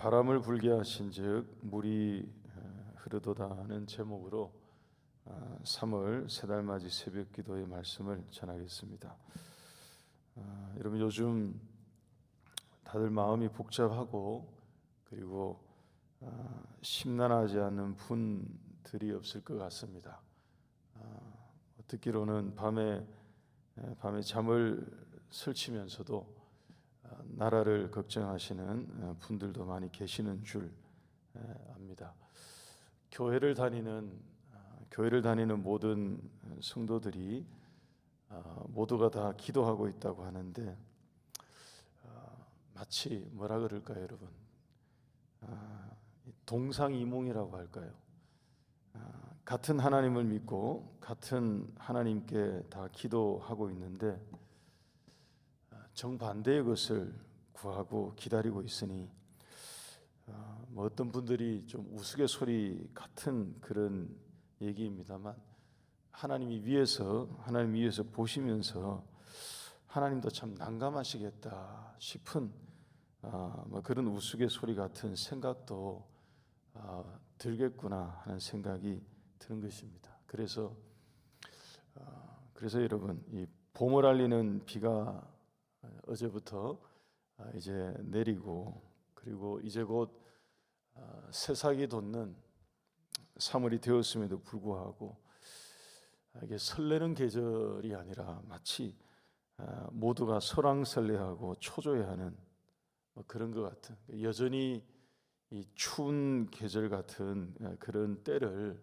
바람을 불게 하신즉 물이 어, 흐르도다는 제목으로 어, 3월 세달 맞이 새벽 기도의 말씀을 전하겠습니다. 어, 여러분 요즘 다들 마음이 복잡하고 그리고 어, 심란하지 않는 분들이 없을 것 같습니다. 어, 듣기로는 밤에 에, 밤에 잠을 설치면서도 어, 나라를 걱정하시는 어, 분들도 많이 계시는 줄 에, 압니다. 교회를 다니는 어, 교회를 다니는 모든 성도들이 어, 모두가 다 기도하고 있다고 하는데 어, 마치 뭐라 그럴까요, 여러분? 아, 동상이몽이라고 할까요? 아, 같은 하나님을 믿고 같은 하나님께 다 기도하고 있는데 아, 정반대의 것을 구하고 기다리고 있으니 아, 뭐 어떤 분들이 좀 우스갯소리 같은 그런 얘기입니다만 하나님이 위에서 하나님 위에서 보시면서 하나님도 참 난감하시겠다 싶은 아, 뭐 그런 우스갯소리 같은 생각도 아, 들겠구나 하는 생각이 드는 것입니다. 그래서 아, 그래서 여러분 이 봄을 알리는 비가 어제부터 아, 이제 내리고 그리고 이제 곧 아, 새싹이 돋는 3월이 되었음에도 불구하고 아, 이게 설레는 계절이 아니라 마치 아, 모두가 설왕설래하고 초조해하는 뭐 그런 것 같은 여전히 이 추운 계절 같은 아, 그런 때를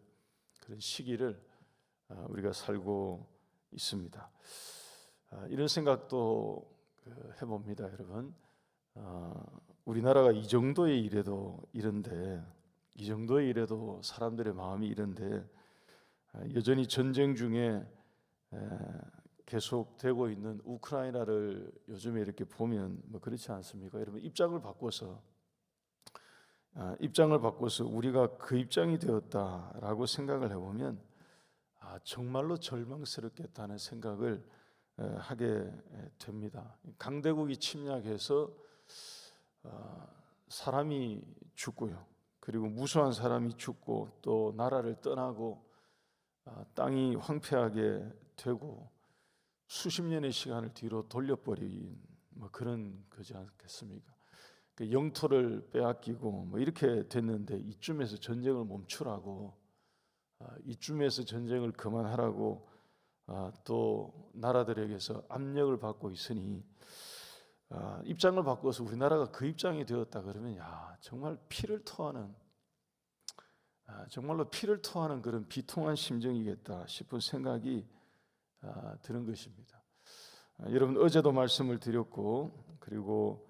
그런 시기를 아, 우리가 살고 있습니다. 아, 이런 생각도 그 해봅니다, 여러분. 아, 우리나라가 이 정도의 일에도 이런데 이 정도의 일에도 사람들의 마음이 이런데 아, 여전히 전쟁 중에 에, 계속되고 있는 우크라이나를 요즘에 이렇게 보면 뭐 그렇지 않습니까? 여러분 입장을 바꿔서 아, 입장을 바꿔서 우리가 그 입장이 되었다라고 생각을 해보면 아, 정말로 절망스럽겠다는 생각을 에, 하게 에, 됩니다. 강대국이 침략해서 아, 사람이 죽고요. 그리고 무수한 사람이 죽고 또 나라를 떠나고 아, 땅이 황폐하게 되고 수십 년의 시간을 뒤로 돌려버린 뭐 그런 거지 않겠습니까? 그 영토를 빼앗기고 뭐 이렇게 됐는데 이쯤에서 전쟁을 멈추라고 아, 이쯤에서 전쟁을 그만하라고 아, 또 나라들에게서 압력을 받고 있으니 아, 입장을 바꿔서 우리나라가 그 입장이 되었다 그러면 야 정말 피를 토하는 아, 정말로 피를 토하는 그런 비통한 심정이겠다 싶은 생각이 아, 드는 것입니다. 아, 여러분 어제도 말씀을 드렸고 그리고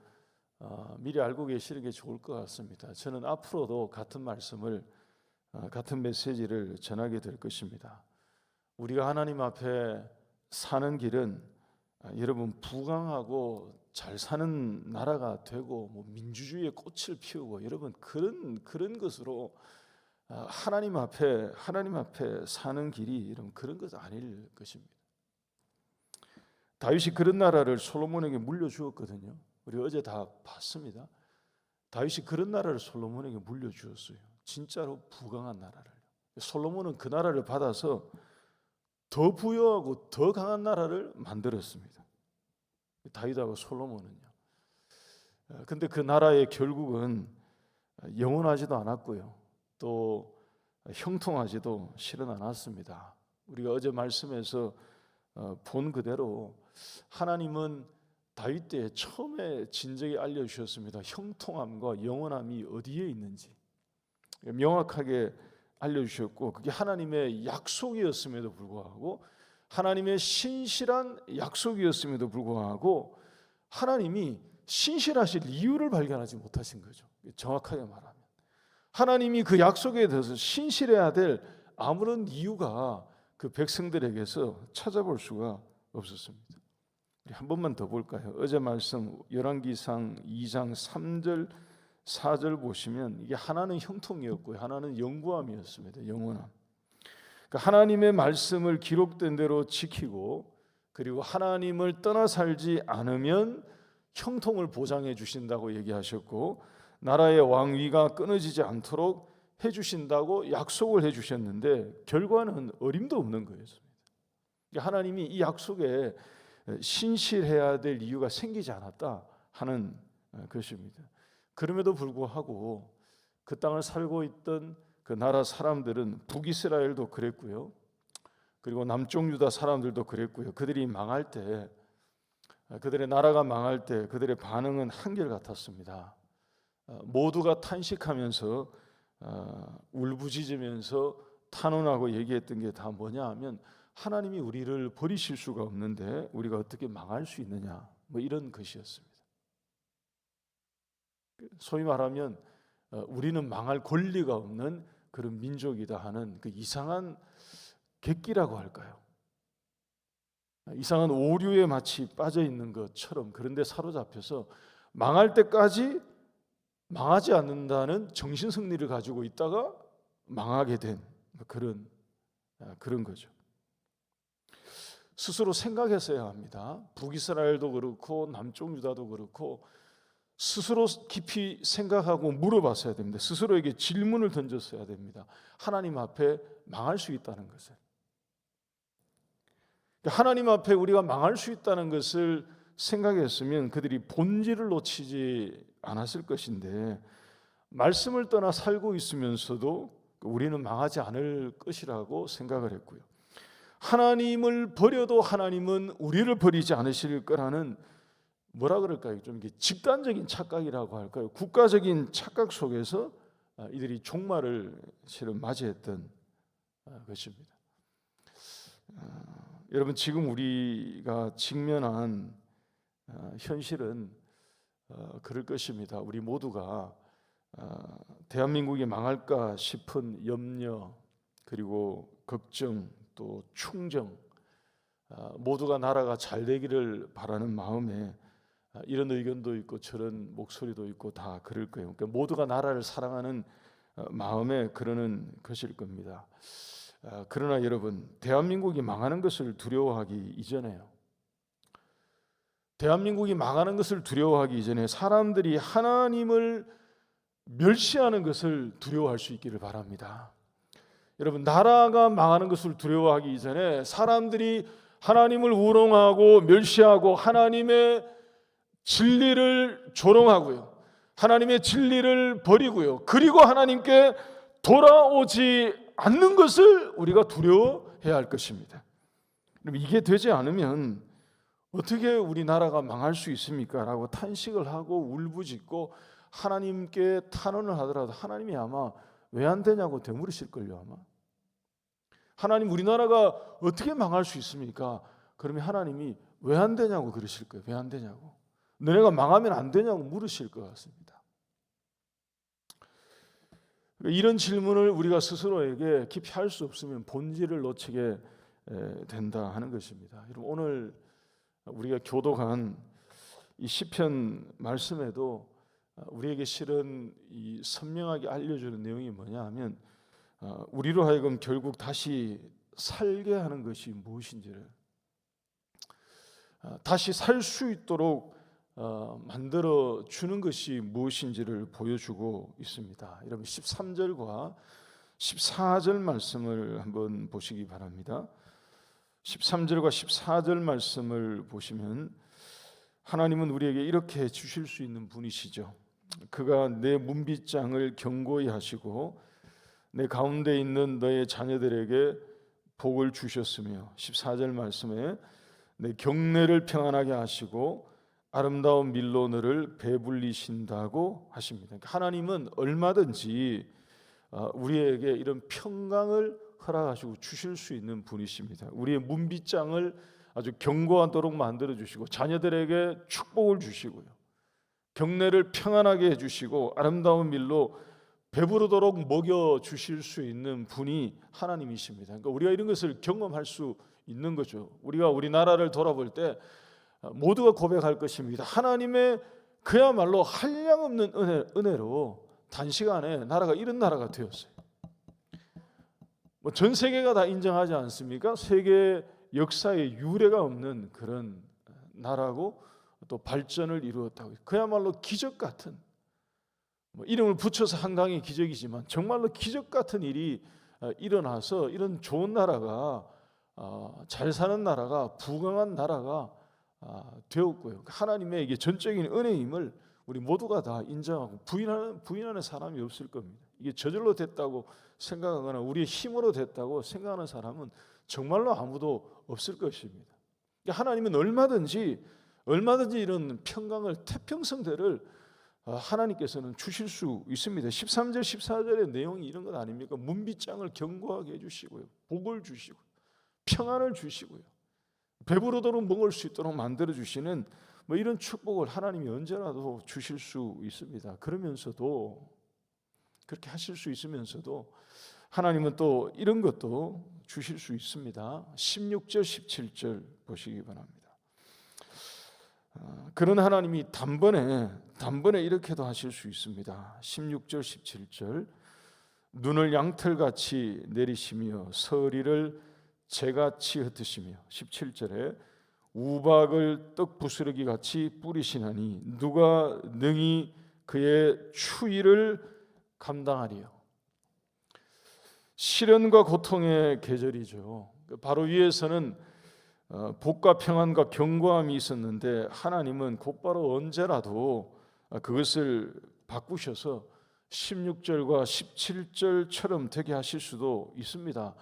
아, 미리 알고 계시는 게 좋을 것 같습니다. 저는 앞으로도 같은 말씀을 아, 같은 메시지를 전하게 될 것입니다. 우리가 하나님 앞에 사는 길은 아, 여러분 부강하고 잘 사는 나라가 되고 뭐 민주주의의 꽃을 피우고 여러분 그런 그런 것으로 아, 하나님 앞에 하나님 앞에 사는 길이 여러분 그런 것 아닐 것입니다. 다윗이 그런 나라를 솔로몬에게 물려주었거든요. 우리 어제 다 봤습니다. 다윗이 그런 나라를 솔로몬에게 물려주었어요. 진짜로 부강한 나라를. 솔로몬은 그 나라를 받아서 더 부여하고 더 강한 나라를 만들었습니다. 다윗하고 솔로몬은요. 어, 근데 그 나라의 결국은 영원하지도 않았고요. 또 형통하지도 실은 않았습니다. 우리가 어제 말씀에서 어, 본 그대로 하나님은 다윗 때 처음에 진작에 알려 주셨습니다. 형통함과 영원함이 어디에 있는지 명확하게 알려주셨고 그게 하나님의 약속이었음에도 불구하고 하나님의 신실한 약속이었음에도 불구하고 하나님이 신실하실 이유를 발견하지 못하신 거죠. 정확하게 말하면 하나님이 그 약속에 대해서 신실해야 될 아무런 이유가 그 백성들에게서 찾아볼 수가 없었습니다. 한 번만 더 볼까요? 어제 말씀 열왕기상 2장 3절 4절 보시면 이게 하나는 형통이었고요. 하나는 영구함이었습니다. 영원함. 그러니까 하나님의 말씀을 기록된 대로 지키고 그리고 하나님을 떠나 살지 않으면 형통을 보장해 주신다고 얘기하셨고 나라의 왕위가 끊어지지 않도록 해 주신다고 약속을 해 주셨는데 결과는 어림도 없는 거였습니다. 하나님이 이 약속에 신실해야 될 이유가 생기지 않았다 하는 것입니다. 그럼에도 불구하고 그 땅을 살고 있던 그 나라 사람들은 북이스라엘도 그랬고요. 그리고 남쪽 유다 사람들도 그랬고요. 그들이 망할 때 그들의 나라가 망할 때 그들의 반응은 한결같았습니다. 어, 모두가 탄식하면서 어, 울부짖으면서 탄원하고 얘기했던 게 다 뭐냐 하면 하나님이 우리를 버리실 수가 없는데 우리가 어떻게 망할 수 있느냐 뭐 이런 것이었습니다. 소위 말하면 어, 우리는 망할 권리가 없는 그런 민족이다 하는 그 이상한 객기라고 할까요? 이상한 오류에 마치 빠져 있는 것처럼 그런데 사로잡혀서 망할 때까지 망하지 않는다는 정신 승리를 가지고 있다가 망하게 된 그런 아, 그런 거죠. 스스로 생각했어야 합니다. 북이스라엘도 그렇고 남쪽 유다도 그렇고 스스로 깊이 생각하고 물어봤어야 됩니다. 스스로에게 질문을 던졌어야 됩니다. 하나님 앞에 망할 수 있다는 것을. 하나님 앞에 우리가 망할 수 있다는 것을 생각했으면 그들이 본질을 놓치지 않았을 것인데 말씀을 떠나 살고 있으면서도 우리는 망하지 않을 것이라고 생각을 했고요. 하나님을 버려도 하나님은 우리를 버리지 않으실 거라는 뭐라 그럴까요? 좀 이게 집단적인 착각이라고 할까요? 국가적인 착각 속에서 아, 이들이 종말을 실은 맞이했던 아, 것입니다. 아, 여러분 지금 우리가 직면한 현실은 어, 그럴 것입니다. 우리 모두가 대한민국이 망할까 싶은 염려 그리고 걱정 또 충정 모두가 나라가 잘 되기를 바라는 마음에 아, 이런 의견도 있고 저런 목소리도 있고 다 그럴 거예요. 그러니까 모두가 나라를 사랑하는 어, 마음에 그러는 것일 겁니다. 아, 그러나 여러분, 대한민국이 망하는 것을 두려워하기 이전에요. 대한민국이 망하는 것을 두려워하기 이전에 사람들이 하나님을 멸시하는 것을 두려워할 수 있기를 바랍니다. 여러분, 나라가 망하는 것을 두려워하기 이전에 사람들이 하나님을 우롱하고 멸시하고 하나님의 진리를 조롱하고요. 하나님의 진리를 버리고요. 그리고 하나님께 돌아오지 않는 것을 우리가 두려워해야 할 것입니다. 그럼 이게 되지 않으면 어떻게 우리나라가 망할 수 있습니까? 라고 탄식을 하고 울부짖고 하나님께 탄원을 하더라도 하나님이 아마 왜 안 되냐고 되물으실걸요 아마. 하나님 우리나라가 어떻게 망할 수 있습니까? 그러면 하나님이 왜 안 되냐고 그러실 거예요. 왜 안 되냐고. 너네가 망하면 안 되냐고 물으실 것 같습니다. 이런 질문을 우리가 스스로에게 깊이 할 수 없으면 본질을 놓치게 된다 하는 것입니다. 여러분 오늘 우리가 교독한 이 시편 말씀에도 우리에게 실은 이 선명하게 알려주는 내용이 뭐냐 하면 어, 우리로 하여금 결국 다시 살게 하는 것이 무엇인지를 어, 다시 살 수 있도록 어, 만들어 주는 것이 무엇인지를 보여주고 있습니다. 여러분 13절과 14절 말씀을 한번 보시기 바랍니다. 13절과 14절 말씀을 보시면 하나님은 우리에게 이렇게 주실 수 있는 분이시죠. 그가 내 문빗장을 견고히 하시고 내 가운데 있는 너의 자녀들에게 복을 주셨으며 14절 말씀에 내 경내를 평안하게 하시고 아름다운 밀로너를 배불리신다고 하십니다. 그러니까 하나님은 얼마든지 어, 우리에게 이런 평강을 허락하시고 주실 수 있는 분이십니다. 우리의 문빗장을 아주 견고하도록 만들어 주시고 자녀들에게 축복을 주시고요. 경내를 평안하게 해 주시고 아름다운 밀로 배부르도록 먹여 주실 수 있는 분이 하나님이십니다. 그러니까 우리가 이런 것을 경험할 수 있는 거죠. 우리가 우리나라를 돌아볼 때 모두가 고백할 것입니다. 하나님의 그야말로 한량없는 은혜, 은혜로 단시간에 나라가 이런 나라가 되었어요. 뭐 전 세계가 다 인정하지 않습니까? 세계 역사에 유례가 없는 그런 나라고 또 발전을 이루었다고. 그야말로 기적 같은 뭐 이름을 붙여서 한강의 기적이지만 정말로 기적 같은 일이 어, 일어나서 이런 좋은 나라가 어, 잘 사는 나라가 부강한 나라가 아, 되었고요. 하나님의 이게 전적인 은혜임을 우리 모두가 다 인정하고 부인하는 부인하는 사람이 없을 겁니다. 이게 저절로 됐다고 생각하거나 우리의 힘으로 됐다고 생각하는 사람은 정말로 아무도 없을 것입니다. 그러니까 하나님은 얼마든지 얼마든지 이런 평강을 태평성대를 어, 하나님께서는 주실 수 있습니다. 13절 14절의 내용이 이런 것 아닙니까? 문빗장을 견고하게 해 주시고요. 복을 주시고 평안을 주시고요. 배부르도록 먹을 수 있도록 만들어 주시는 뭐 이런 축복을 하나님이 언제라도 주실 수 있습니다. 그러면서도 그렇게 하실 수 있으면서도 하나님은 또 이런 것도 주실 수 있습니다. 16절 17절 보시기 바랍니다. 아, 그런 하나님이 단번에 단번에 이렇게도 하실 수 있습니다. 16절 17절 눈을 양털같이 내리시며 서리를 재같이 흩으시며 17절에 우박을 떡 부스러기 같이 뿌리시나니 누가 능히 그의 추위를 감당하리요. 시련과 고통의 계절이죠. 바로 위에서는 어, 복과 평안과 견고함이 있었는데 하나님은 곧바로 언제라도 그것을 바꾸셔서 16절과 17절처럼 되게 하실 수도 있습니다.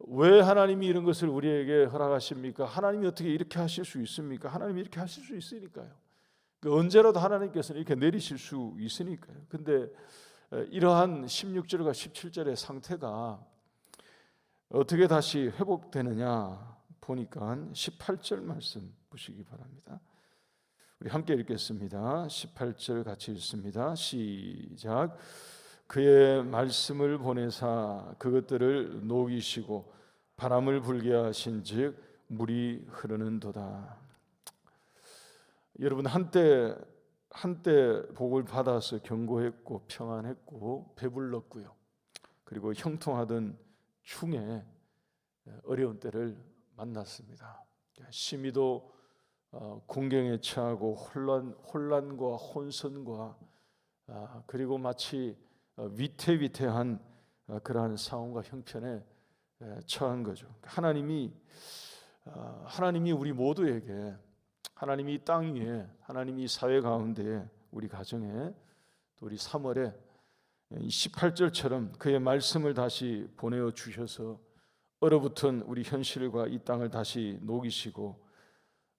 왜 하나님이 이런 것을 우리에게 허락하십니까? 하나님이 어떻게 이렇게 하실 수 있습니까? 하나님이 이렇게 하실 수 있으니까요. 그 언제라도 하나님께서는 이렇게 내리실 수 있으니까요. 근데 이러한 16절과 17절의 상태가 어떻게 다시 회복되느냐? 보니까 18절 말씀 보시기 바랍니다. 우리 함께 읽겠습니다. 18절 같이 읽습니다. 시작. 그의 말씀을 보내사 그것들을 녹이시고 바람을 불게 하신즉 물이 흐르는도다. 여러분 한때 한때 복을 받아서 견고했고 평안했고 배불렀고요. 그리고 형통하던 중에 어려운 때를 만났습니다. 심히도 어, 공경에 처하고 혼란 혼란과 혼선과 아, 그리고 마치 어, 위태위태한 어, 그러한 상황과 형편에 처한 거죠. 하나님이 하나님이 우리 모두에게 하나님이 땅 위에 하나님이 사회 가운데 우리 가정에 또 우리 3월에 18절처럼 그의 말씀을 다시 보내어 주셔서 얼어붙은 우리 현실과 이 땅을 다시 녹이시고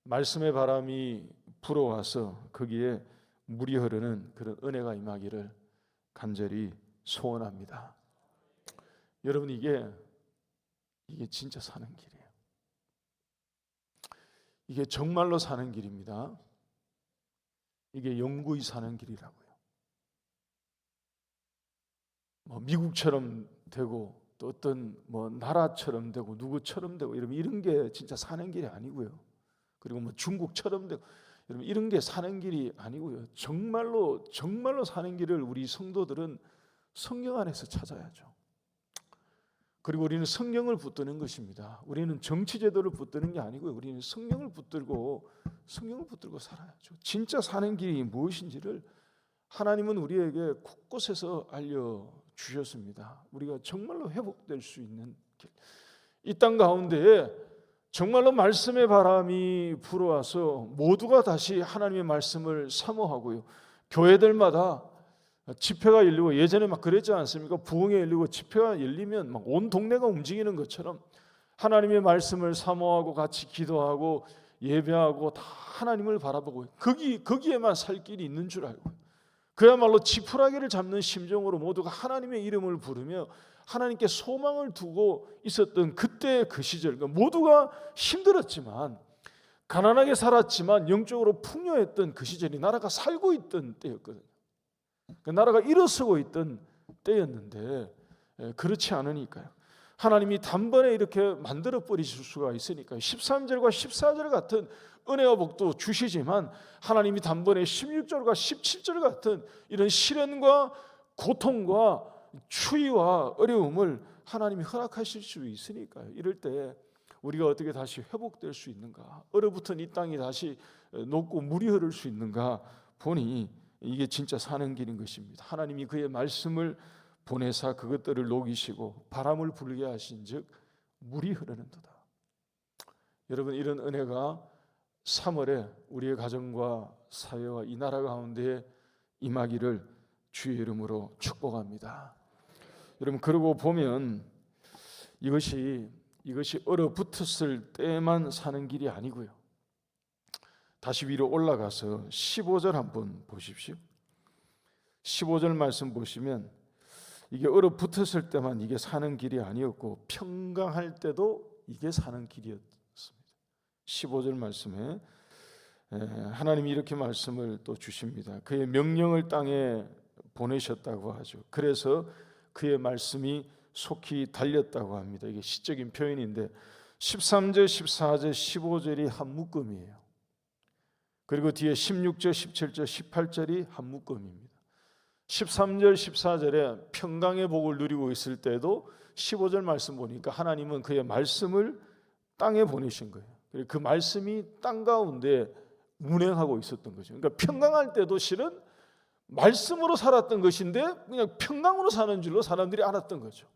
말씀의 바람이 불어와서 거기에 물이 흐르는 그런 은혜가 임하기를 간절히 소원합니다. 여러분 이게 이게 진짜 사는 길이에요. 이게 정말로 사는 길입니다. 이게 영구히 사는 길이라고요. 뭐 미국처럼 되고 또 어떤 뭐 나라처럼 되고 누구처럼 되고 이러면 이런 게 진짜 사는 길이 아니고요. 그리고 뭐 중국처럼 되고 여러분 이런 게 사는 길이 아니고요. 정말로 정말로 사는 길을 우리 성도들은 성경 안에서 찾아야죠. 그리고 우리는 성경을 붙드는 것입니다. 우리는 정치 제도를 붙드는 게 아니고요. 우리는 성경을 붙들고 성경을 붙들고 살아야죠. 진짜 사는 길이 무엇인지를 하나님은 우리에게 곳곳에서 알려 주셨습니다. 우리가 정말로 회복될 수 있는 길. 이 땅 가운데에 정말로 말씀의 바람이 불어와서 모두가 다시 하나님의 말씀을 사모하고요. 교회들마다 집회가 열리고 예전에 막 그랬지 않습니까? 부흥이 열리고 집회가 열리면 막 온 동네가 움직이는 것처럼 하나님의 말씀을 사모하고 같이 기도하고 예배하고 다 하나님을 바라보고 거기 거기에만 살 길이 있는 줄 알고 그야말로 지푸라기를 잡는 심정으로 모두가 하나님의 이름을 부르며 하나님께 소망을 두고 있었던 그때 그 시절 그러니까 모두가 힘들었지만 가난하게 살았지만 영적으로 풍요했던 그 시절이 나라가 살고 있던 때였거든요. 그 나라가 일어서고 있던 때였는데 예, 그렇지 않으니까요. 하나님이 단번에 이렇게 만들어 버리실 수가 있으니까 13절과 14절 같은 은혜와 복도 주시지만 하나님이 단번에 16절과 17절 같은 이런 시련과 고통과 추위와 어려움을 하나님이 허락하실 수 있으니까요. 이럴 때 우리가 어떻게 다시 회복될 수 있는가? 얼어붙은 이 땅이 다시 녹고 물이 흐를 수 있는가 보니 이게 진짜 사는 길인 것입니다. 하나님이 그의 말씀을 보내사 그것들을 녹이시고 바람을 불게 하신즉 물이 흐르는도다. 여러분 이런 은혜가 3월에 우리의 가정과 사회와 이 나라 가운데 임하기를 주의 이름으로 축복합니다. 여러분 그러고 보면 이것이 이것이 얼어붙었을 때만 사는 길이 아니고요. 다시 위로 올라가서 15절 한번 보십시오. 15절 말씀 보시면 이게 얼어붙었을 때만 이게 사는 길이 아니었고 평강할 때도 이게 사는 길이었습니다. 15절 말씀에 하나님이 이렇게 말씀을 또 주십니다. 그의 명령을 땅에 보내셨다고 하죠. 그래서 그의 말씀이 속히 달렸다고 합니다. 이게 시적인 표현인데 13절, 14절, 15절이 한 묶음이에요. 그리고 뒤에 16절, 17절, 18절이 한 묶음입니다. 13절, 14절에 평강의 복을 누리고 있을 때도 15절 말씀 보니까 하나님은 그의 말씀을 땅에 보내신 거예요. 그 말씀이 땅 가운데 운행하고 있었던 거죠. 그러니까 평강할 때도 실은 말씀으로 살았던 것인데 그냥 평강으로 사는 줄로 사람들이 알았던 거죠.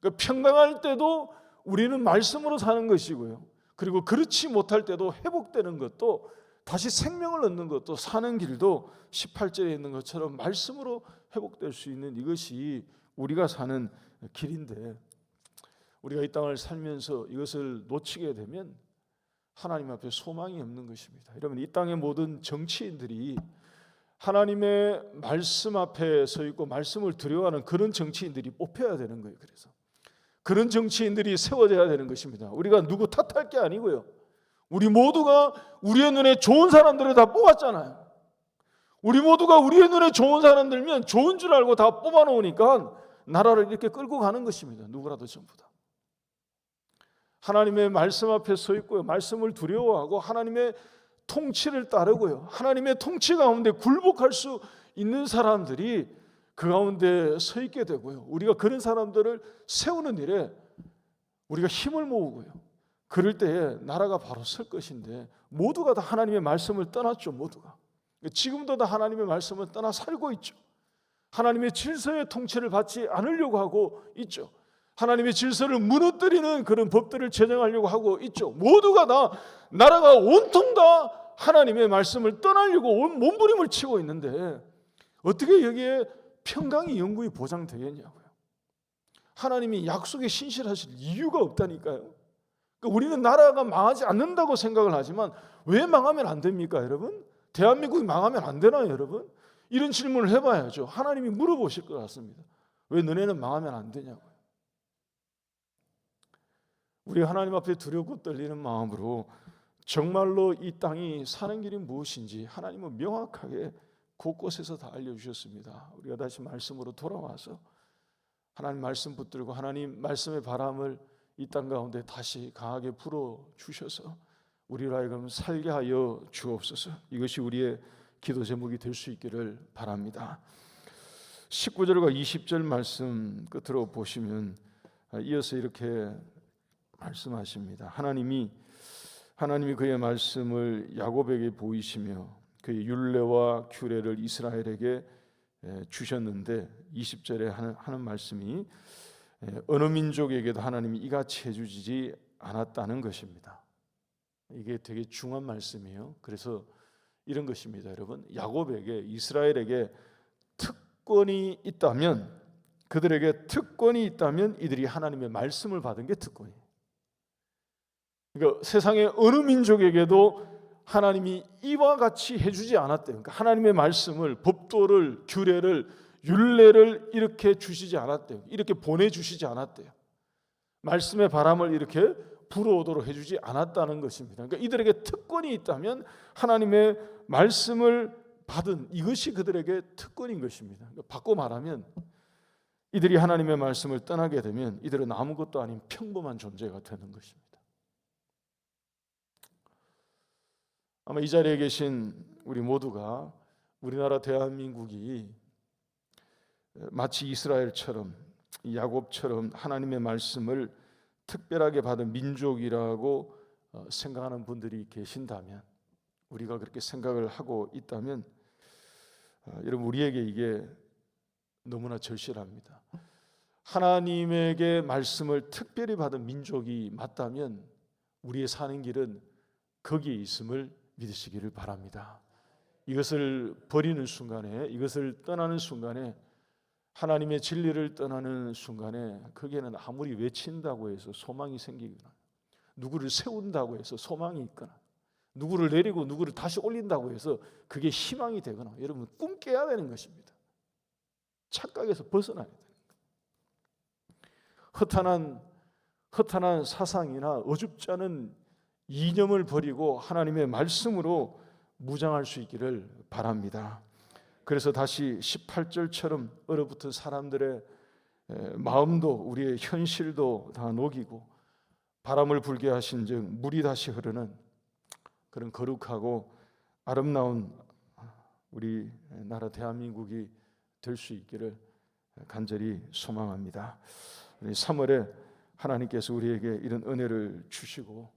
그러니까 평강할 때도 우리는 말씀으로 사는 것이고요. 그리고 그렇지 못할 때도 회복되는 것도 다시 생명을 얻는 것도 사는 길도 18절에 있는 것처럼 말씀으로 회복될 수 있는 이것이 우리가 사는 길인데 우리가 이 땅을 살면서 이것을 놓치게 되면 하나님 앞에 소망이 없는 것입니다. 여러분 이 땅의 모든 정치인들이 하나님의 말씀 앞에 서 있고 말씀을 두려워하는 그런 정치인들이 뽑혀야 되는 거예요. 그래서 그런 정치인들이 세워져야 되는 것입니다. 우리가 누구 탓할 게 아니고요. 우리 모두가 우리의 눈에 좋은 사람들을 다 뽑았잖아요. 우리 모두가 우리의 눈에 좋은 사람들면 좋은 줄 알고 다 뽑아 놓으니까 나라를 이렇게 끌고 가는 것입니다. 누구라도 전부 다. 하나님의 말씀 앞에 서 있고요. 말씀을 두려워하고 하나님의 통치를 따르고요. 하나님의 통치 가운데 굴복할 수 있는 사람들이 그 가운데 서 있게 되고요. 우리가 그런 사람들을 세우는 일에 우리가 힘을 모으고요. 그럴 때에 나라가 바로 설 것인데 모두가 다 하나님의 말씀을 떠났죠. 모두가. 지금도 다 하나님의 말씀을 떠나 살고 있죠. 하나님의 질서의 통치를 받지 않으려고 하고 있죠. 하나님의 질서를 무너뜨리는 그런 법들을 제정하려고 하고 있죠. 모두가 다 나라가 온통 다 하나님의 말씀을 떠나려고 온 몸부림을 치고 있는데 어떻게 여기에 평강이 영구히 보장되겠냐고요. 하나님이 약속에 신실하실 이유가 없다니까요. 그러니까 우리는 나라가 망하지 않는다고 생각을 하지만 왜 망하면 안 됩니까, 여러분? 대한민국이 망하면 안 되나요, 여러분? 이런 질문을 해봐야죠. 하나님이 물어보실 것 같습니다. 왜 너네는 망하면 안 되냐고요. 우리 하나님 앞에 두렵고 떨리는 마음으로 정말로 이 땅이 사는 길이 무엇인지 하나님은 명확하게 곳곳에서 다 알려주셨습니다. 우리가 다시 말씀으로 돌아와서 하나님 말씀 붙들고 하나님 말씀의 바람을 이 땅 가운데 다시 강하게 불어 주셔서 우리로 하여금 살게 하여 주옵소서. 이것이 우리의 기도 제목이 될 수 있기를 바랍니다. 19절과 20절 말씀 끝으로 보시면 이어서 이렇게 말씀하십니다. 하나님이 하나님이 그의 말씀을 야곱에게 보이시며 그의 율례와 규례를 이스라엘에게 주셨는데 20절에 하는, 하는 말씀이 어느 민족에게도 하나님이 이같이 해주지 않았다는 것입니다. 이게 되게 중요한 말씀이에요. 그래서 이런 것입니다, 여러분. 야곱에게 이스라엘에게 특권이 있다면 그들에게 특권이 있다면 이들이 하나님의 말씀을 받은 게 특권이에요. 그러니까 세상의 어느 민족에게도 하나님이 이와 같이 해주지 않았대요. 그러니까 하나님의 말씀을 법도를 규례를 율례를 이렇게 주시지 않았대요. 이렇게 보내주시지 않았대요. 말씀의 바람을 이렇게 불어오도록 해주지 않았다는 것입니다. 그러니까 이들에게 특권이 있다면 하나님의 말씀을 받은 이것이 그들에게 특권인 것입니다. 그러니까 바꿔 말하면 이들이 하나님의 말씀을 떠나게 되면 이들은 아무것도 아닌 평범한 존재가 되는 것입니다. 아마 이 자리에 계신 우리 모두가 우리나라 대한민국이 마치 이스라엘처럼 야곱처럼 하나님의 말씀을 특별하게 받은 민족이라고 어, 생각하는 분들이 계신다면 우리가 그렇게 생각을 하고 있다면 아, 여러분 우리에게 이게 너무나 절실합니다. 하나님에게 말씀을 특별히 받은 민족이 맞다면 우리의 사는 길은 거기에 있음을 믿으시기를 바랍니다. 이것을 버리는 순간에 이것을 떠나는 순간에 하나님의 진리를 떠나는 순간에 거기에는 아무리 외친다고 해서 소망이 생기거나 누구를 세운다고 해서 소망이 있거나 누구를 내리고 누구를 다시 올린다고 해서 그게 희망이 되거나 여러분 꿈 깨야 되는 것입니다. 착각에서 벗어나야 돼요. 허탄한 허탄한 사상이나 어줍지 않은 이념을 버리고 하나님의 말씀으로 무장할 수 있기를 바랍니다. 그래서 다시 18절처럼 얼어붙은 사람들의 에, 마음도 우리의 현실도 다 녹이고 바람을 불게 하신즉 물이 다시 흐르는 그런 거룩하고 아름다운 우리 나라 대한민국이 될 수 있기를 간절히 소망합니다. 3월에 하나님께서 우리에게 이런 은혜를 주시고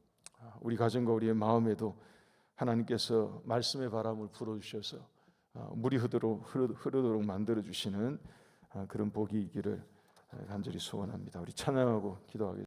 우리 가정과 우리의 마음에도 하나님께서 말씀의 바람을 불어 주셔서 물이 흐르도록 흐르도록 만들어 주시는 그런 복이 있기를 간절히 소원합니다. 우리 찬양하고 기도하겠습니다.